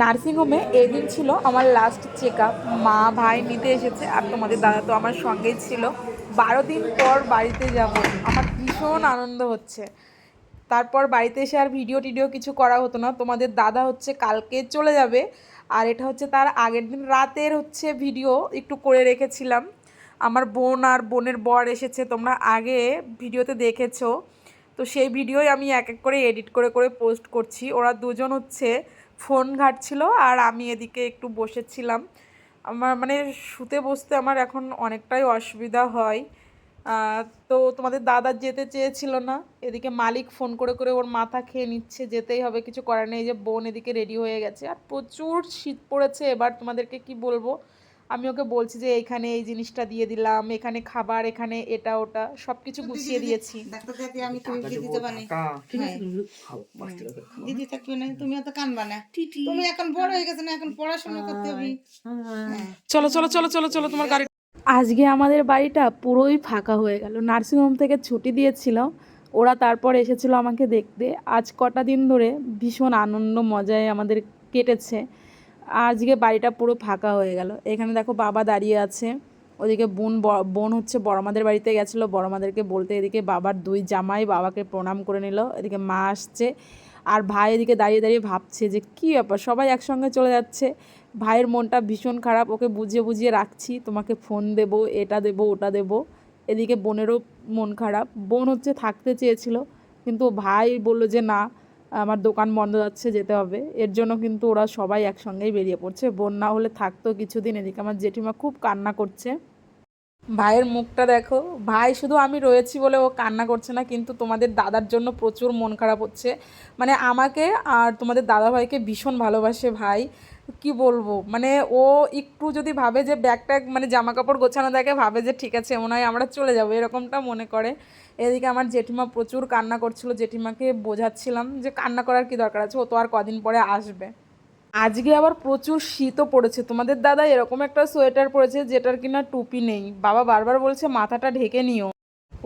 নার্সিংহোমে এই দিন ছিল আমার লাস্ট চেক আপ মা, ভাই নিতে এসেছে আর তোমাদের দাদা তো আমার সঙ্গেই ছিল। বারো দিন পর বাড়িতে যাব। আমার ভীষণ আনন্দ হচ্ছে। তারপর বাড়িতে এসে আর ভিডিও টিডিও কিছু করা হতো না। তোমাদের দাদা হচ্ছে কালকে চলে যাবে। আর এটা হচ্ছে তার আগের দিন রাতের হচ্ছে ভিডিও একটু করে রেখেছিলাম। আমার বোন আর বোনের বর এসেছে, তোমরা আগে ভিডিওতে দেখেছ। তো সেই ভিডিওই আমি এক এক করে এডিট করে করে পোস্ট করছি। ওরা দুজন হচ্ছে ফোন ঘাটছিল আর আমি এদিকে একটু বসেছিলাম। আমার মানে শুতে বসতে আমার এখন অনেকটাই অসুবিধা হয়। তো তোমাদের দাদা যেতে চেয়েছিল না। এদিকে মালিক ফোন করে করে ওর মাথা খেয়ে নিচ্ছে, যেতেই হবে, কিছু করার নেই। যে বোন এদিকে রেডি হয়ে গেছে। আর প্রচুর শীত পড়েছে। এবার তোমাদেরকে কি বলব? আমি ওকে বলছি যে এইখানে এই জিনিসটা দিয়ে দিলাম এখানে খাবার এখানে এটা ওটা সবকিছু গুছিয়ে দিয়েছি। আমি তুমি দিতে পারি হ্যাঁ। দিদি থাকবে না। তুমি তো কানবা না। তুমি এখন বড় হয়ে গেছে না এখন পড়াশোনা করতে হবে। হ্যাঁ। চলো চলো চলো চলো চলো তোমার গাড়ি আজকে আমাদের বাড়িটা পুরোই ফাঁকা হয়ে গেল। নার্সিংহোম থেকে ছুটি দিয়েছিল ওরা তারপর এসেছিল আমাকে দেখতে। আজ কটা দিন ধরে ভীষণ আনন্দ মজায় আমাদের কেটেছে। আজকে বাড়িটা পুরো ফাঁকা হয়ে গেল। এখানে দেখো বাবা দাঁড়িয়ে আছে। ওদিকে বোন বোন হচ্ছে বড়মাদের বাড়িতে গেছিল। বড়মাদেরকে বলতে এদিকে বাবার দুই জামাই বাবাকে প্রণাম করে নিল। এদিকে মা আসছে। আর ভাই এদিকে দাঁড়িয়ে দাঁড়িয়ে ভাবছে যে কী ব্যাপার? সবাই একসঙ্গে চলে যাচ্ছে। ভাইয়ের মনটা ভীষণ খারাপ। ওকে বুঝিয়ে বুঝিয়ে রাখছি, তোমাকে ফোন দেব, এটা দেব, ওটা দেব। এদিকে বোনেরও মন খারাপ। বোন হচ্ছে থাকতে চেয়েছিল। কিন্তু ভাই বলল যে না আমার দোকান বন্ধ যাচ্ছে, যেতে হবে। এর জন্য কিন্তু ওরা সবাই একসঙ্গেই বেরিয়ে পড়ছে। বোন না হলে থাকতো কিছুদিন এদিকে। আমার জেঠিমা খুব কান্না করছে। ভাইয়ের মুখটা দেখো। ভাই, শুধু আমি রয়েছি বলে ও কান্না করছে না, কিন্তু তোমাদের দাদার জন্য প্রচুর মন খারাপ হচ্ছে। মানে আমাকে আর তোমাদের দাদা ভাইকে ভীষণ ভালোবাসে ভাই। কি বলব? মানে ও একটু যদি ভাবে যে ব্যাগ ট্যাগ মানে জামা কাপড় গোছানো দেখে ভাবে যে ঠিক আছে, মনে হয় আমরা চলে যাব, এরকমটা মনে করে। এদিকে আমার জেঠিমা প্রচুর কান্না করছিল, জেঠিমাকে বোঝাচ্ছিলাম যে কান্না করার কি দরকার আছে, ও তো আর কদিন পরে আসবে। আজকে আবার প্রচুর শীতও পড়েছে, তোমাদের দাদা এরকম একটা সোয়েটার পরেছে যেটার কিনা টুপি নেই। বাবা বারবার বলছে, মাথাটা ঢেকে নিও।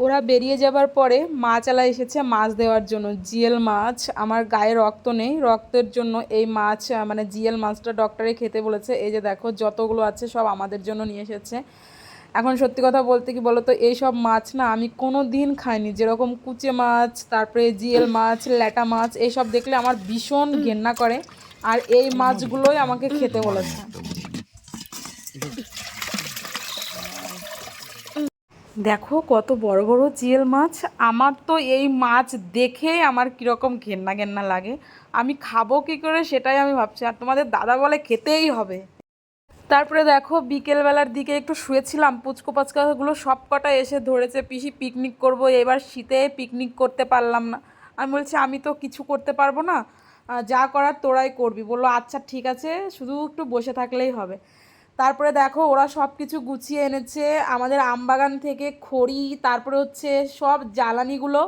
ওরা বেরিয়ে যাবার পরে মাছালা এসেছে মাছ দেওয়ার জন্য। জিএল মাছ, আমার গায়ে রক্ত নেই। রক্তের জন্য এই মাছ মানে জিএল মাছটা ডক্টরে খেতে বলেছে। এই যে দেখো, যতগুলো আছে সব আমাদের জন্য নিয়ে এসেছে। এখন সত্যি কথা বলতে কি বলতো, এই সব মাছ না আমি কোনো দিন খাইনি। যেরকম কুচে মাছ, তারপরে জিএল মাছ, ল্যাটা মাছ এইসব দেখলে আমার ভীষণ ঘেন্না করে। আর এই মাছগুলোই আমাকে খেতে বলেছে। দেখো কত বড় বড় জিএল মাছ। আমার তো এই মাছ দেখে আমার কীরকম ঘেন্না ঘেন্না লাগে। আমি খাব কী করে সেটাই আমি ভাবছি। আর তোমাদের দাদা বলে খেতেই হবে। তারপরে দেখো বিকেলবেলার দিকে একটু শুয়েছিলাম। পুচকো পাচকাগুলো সব কটা এসে ধরেছে, পিসি পিকনিক করব। এবার শীতে পিকনিক করতে পারলাম না। আমি বলছি, আমি তো কিছু করতে পারব না। যা করার তোরাই করবি। বলল আচ্ছা ঠিক আছে। শুধু একটু বসে থাকলেই হবে। তারপরে দেখো ওরা সব কিছু গুছিয়ে এনেছে। আমাদের আমবাগান থেকে খড়ি, তারপরে হচ্ছে সব জ্বালানিগুলো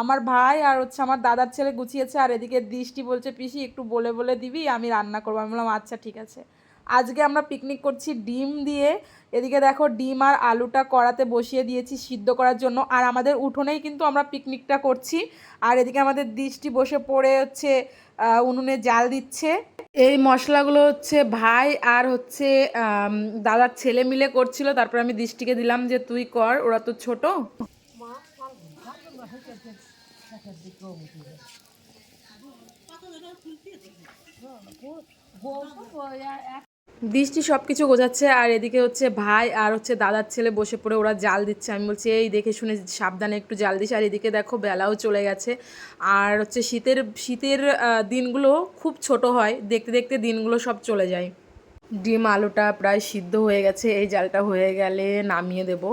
আমার ভাই আর হচ্ছে আমার দাদার ছেলে গুছিয়েছে। আর এদিকে দৃষ্টি বলছে, পিসি, একটু বলে বলে দিবি, আমি রান্না করব। আমি বললাম আচ্ছা ঠিক আছে। আজকে আমরা পিকনিক করছি ডিম দিয়ে। এদিকে দেখো ডিম আর আলুটা কড়াতে বসিয়ে দিয়েছি সিদ্ধ করার জন্য। আর আমাদের উঠোনেই কিন্তু আমরা পিকনিকটা করছি। আর এদিকে আমাদের দৃষ্টি বসে পড়ে হচ্ছে উনুনে জাল দিচ্ছে। এই মশলাগুলো হচ্ছে ভাই আর হচ্ছে দাদার ছেলে মিলে করছিল। তারপর আমি দৃষ্টিকে দিলাম যে, তুই কর, ওরা তো ছোট। দৃষ্টি সব কিছু গোজাচ্ছে আর এদিকে হচ্ছে ভাই আর হচ্ছে দাদার ছেলে বসে পড়ে, ওরা জাল দিচ্ছে। আমি বলছি, এই দেখে শুনে সাবধানে একটু জাল দিস। আর এদিকে দেখো বেলাও চলে গেছে। আর হচ্ছে শীতের শীতের দিনগুলো খুব ছোট হয়। দেখতে দেখতে দিনগুলো সব চলে যায়। ডিম, আলুটা প্রায় সিদ্ধ হয়ে গেছে। এই জালটা হয়ে গেলে নামিয়ে দেব।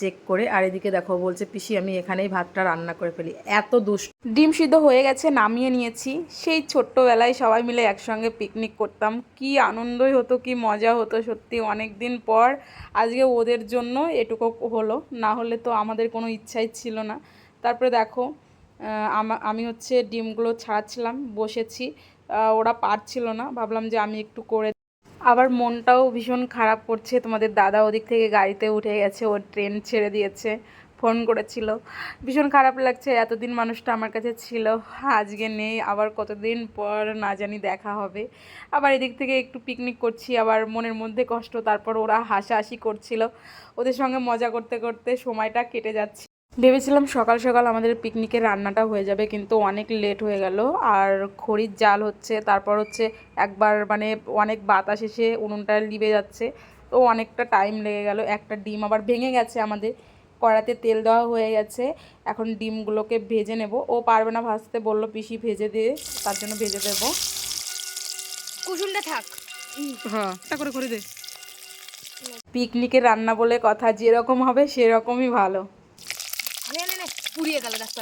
চেক করে, আর এদিকে দেখো, বলছে, পিসি, আমি এখানেই ভাতটা রান্না করে ফেলি। এত দুষ্ট। ডিম সিদ্ধ হয়ে গেছে, নামিয়ে নিয়েছি। সেই ছোট্টবেলায় সবাই মিলে একসঙ্গে পিকনিক করতাম। কি আনন্দই হতো, কি মজা হতো, সত্যি অনেক দিন পর। আজকে ওদের জন্য এটুকু হলো, না হলে তো আমাদের কোনো ইচ্ছাই ছিল না। তারপরে দেখো আমি হচ্ছে ডিমগুলো ছাড়াচ্ছিলাম বসেছি। ওরা পারছিল না, ভাবলাম যে আমি একটু করে আবার মনটাও ভীষণ খারাপ করছে। তোমাদের দাদা ওদিক থেকে গাড়িতে উঠে গেছে ওর ট্রেন ছেড়ে দিয়েছে ফোন করেছিল। ভীষণ খারাপ লাগছে, এতদিন মানুষটা আমার কাছে ছিল, আজকে নেই, আবার কতদিন পর না জানি দেখা হবে। আবার এদিক থেকে একটু পিকনিক করছি, আবার মনের মধ্যে কষ্ট, তারপর ওরা হাসাহাসি করছিল। ওদের সঙ্গে মজা করতে করতে সময়টা কেটে যাচ্ছে। ভেবেছিলাম সকাল সকাল আমাদের পিকনিকের রান্নাটা হয়ে যাবে কিন্তু অনেক লেট হয়ে গেল। আর খড়ির জাল হচ্ছে তারপর হচ্ছে একবার মানে অনেক বাতাস এসে উনুনটা লিবে যাচ্ছে তো অনেকটা টাইম লেগে গেল। একটা ডিম আবার ভেঙে গেছে আমাদের কড়াতে তেল দেওয়া হয়ে গেছে। এখন ডিমগুলোকে ভেজে নেব। ও পারবে না ভাজতে বলল পিসি ভেজে দিয়ে তার জন্য ভেজে দেবো। কুসুমটা থাক। হ্যাঁ। করে করে দে। পিকনিকের রান্না বলে কথা যেরকম হবে সেরকমই ভালো। পুড়িয়ে গেল রাস্তা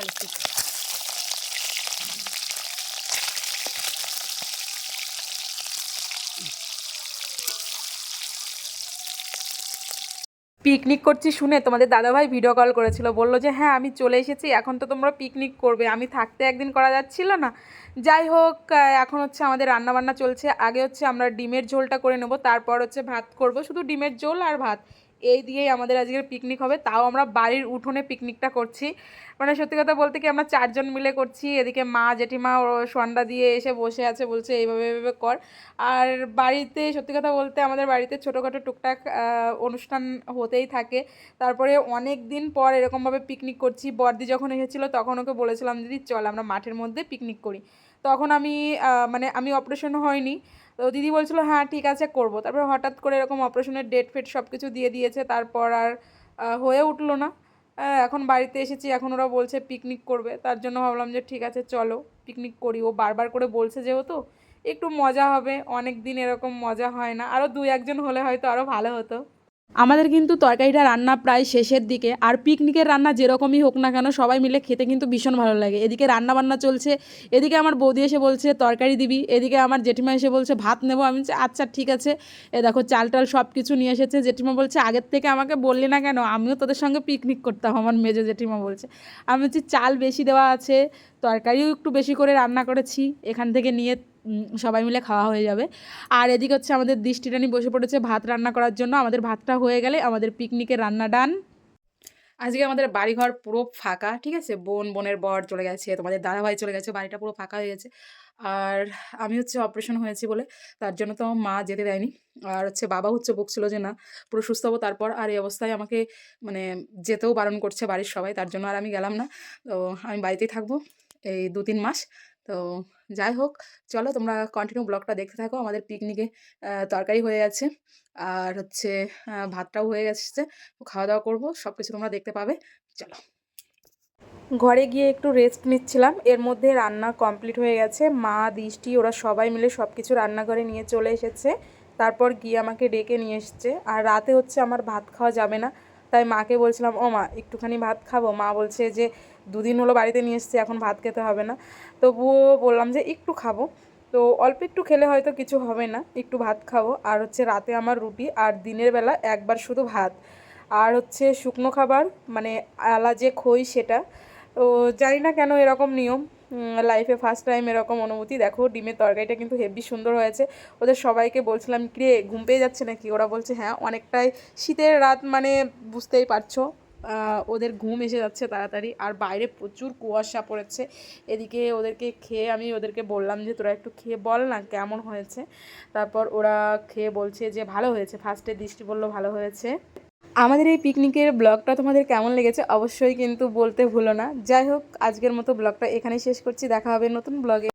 পিকনিক করছি শুনে তোমাদের দাদাভাই ভিডিও কল করেছিল। বলল যে হ্যাঁ আমি চলে এসেছি, এখন তো তোমরা পিকনিক করবে। আমি থাকতে একদিন করা যাচ্ছিল না। যাই হোক এখন হচ্ছে আমাদের রান্না বান্না চলছে। আগে হচ্ছে আমরা ডিমের ঝোলটা করে নেব, তারপর হচ্ছে ভাত করব। শুধু ডিমের ঝোল আর ভাত। এই দিয়েই আমাদের আজকের পিকনিক হবে। তাও আমরা বাড়ির উঠোনে পিকনিকটা করছি। মানে সত্যি কথা বলতে কি আমরা চারজন মিলে করছি। এদিকে মা, জেঠিমা, ও সন্ডা দিয়ে এসে বসে আছে, বলছে এইভাবে এইভাবে কর। আর বাড়িতে সত্যি কথা বলতে আমাদের বাড়িতে ছোটোখাটো টুকটাক অনুষ্ঠান হতেই থাকে। তারপরে অনেক দিন পর এরকমভাবে পিকনিক করছি। বর্দি যখন এসেছিল তখন ওকে বলেছিলাম, দিদি, চল আমরা মাঠের মধ্যে পিকনিক করি। তখন আমি মানে আমি অপারেশন হয়নি। তো দিদি বলছিল হ্যাঁ ঠিক আছে, করব। তারপর হঠাৎ করে এরকম অপারেশনের ডেট ফেট সব কিছু দিয়ে দিয়েছে, তারপর আর হয়ে উঠল না। এখন বাড়িতে এসেছি, এখন ওরা বলছে পিকনিক করবে, তার জন্য ভাবলাম যে, ঠিক আছে, চলো পিকনিক করি। ও বারবার করে বলছে যেহেতু, একটু মজা হবে অনেক দিন এরকম মজা হয় না। আরও দু একজন হলে হয়তো আরও ভালো হতো। আমাদের কিন্তু তরকারিটা রান্না প্রায় শেষের দিকে, আর পিকনিকের রান্না যেরকমই হোক না কেন সবাই মিলে খেতে কিন্তু ভীষণ ভালো লাগে। এদিকে রান্না বান্না চলছে, এদিকে আমার বৌদি এসে বলছে, তরকারি দিবি। এদিকে আমার জেঠিমা এসে বলছে, ভাত নেব। আমি বলছি আচ্ছা ঠিক আছে। এ দেখো চাল টাল সব কিছু নিয়ে এসেছে। জেঠিমা বলছে, আগের থেকে আমাকে বললি না কেন? আমিও তোদের সঙ্গে পিকনিক করতাম। আমার মেজো জেঠিমা বলছে। আমি বলছি, চাল বেশি দেওয়া আছে, তরকারিও একটু বেশি করে রান্না করেছি, এখান থেকে নিয়ে সবাই মিলে খাওয়া হয়ে যাবে। আর এদিকে হচ্ছে আমাদের দৃষ্টিটানি বসে পড়েছে ভাত রান্না করার জন্য। আমাদের ভাতটা হয়ে গেলে আমাদের পিকনিকের রান্না ডান আজকে আমাদের বাড়িঘর পুরো ফাঁকা, ঠিক আছে? বোন, বোনের বর চলে গেছে, তোমাদের দাদাভাই চলে গেছে, বাড়িটা পুরো ফাঁকা হয়ে গেছে। আর আমি হচ্ছে অপারেশন হয়েছি বলে, তার জন্য তো মা যেতে দেয়নি। আর হচ্ছে বাবা হচ্ছে বকছিল যে না, পুরো সুস্থ হব, তারপর আর এই অবস্থায় আমাকে মানে যেতেও বারণ করছে বাড়ির সবাই, তার জন্য আর আমি গেলাম না। তো আমি বাড়িতেই থাকব এই দু তিন মাস। তো যাই হোক, চলো তোমরা কন্টিনিউ ব্লগটা দেখতে থাকো। আমাদের পিকনিকে তরকারি হয়ে গেছে। আর হচ্ছে ভাতটাও হয়ে গেছে। খাওয়া দাওয়া করব সব কিছু তোমরা দেখতে পাবে। চলো। ঘরে গিয়ে একটু রেস্ট নিচ্ছিলাম। এর মধ্যে রান্না কমপ্লিট হয়ে গেছে। মা, দৃষ্টি, ওরা সবাই মিলে সব কিছু রান্নাঘরে নিয়ে চলে এসেছে। তারপর গিয়ে আমাকে ডেকে নিয়ে এসছে। আর রাতে হচ্ছে আমার ভাত খাওয়া যাবে না। তাই মাকে বলছিলাম, ও মা, একটুখানি ভাত খাব। মা বলছে যে, দুদিন হলো বাড়িতে নিয়ে এসছে, এখন ভাত খেতে হবে না। তবুও বললাম যে, একটু খাব। তো অল্প একটু খেলে হয়তো কিছু হবে না, একটু ভাত খাব। আর হচ্ছে রাতে আমার রুটি, আর দিনের বেলা একবার শুধু ভাত। আর হচ্ছে শুকনো খাবার মানে আলা যে খই সেটা তো জানি না কেন এরকম নিয়ম লাইফে ফার্স্ট টাইম এরকম অনুভূতি। দেখো, ডিমের তরকারিটা কিন্তু হেভি সুন্দর হয়েছে। ওদের সবাইকে বলছিলাম কিরে ঘুম পেয়ে যাচ্ছে নাকি? ওরা বলছে হ্যাঁ অনেকটাই। শীতের রাত মানে বুঝতেই পারছ ওদের ঘুম এসে যাচ্ছে তাড়াতাড়ি। আর বাইরে প্রচুর কুয়াশা পড়েছে। এদিকে ওদেরকে খেয়ে আমি ওদেরকে বললাম যে, তোরা একটু খেয়ে বল না কেমন হয়েছে? তারপর ওরা খেয়ে বলছে যে, ভালো হয়েছে। ফার্স্টে দৃষ্টি বলল, ভালো হয়েছে। আমাদের এই পিকনিকের ব্লগটা তোমাদের কেমন লেগেছে অবশ্যই কিন্তু বলতে ভুলো না। যাই হোক, আজকের মতো ব্লগটা এখানেই শেষ করছি। দেখা হবে নতুন ব্লগে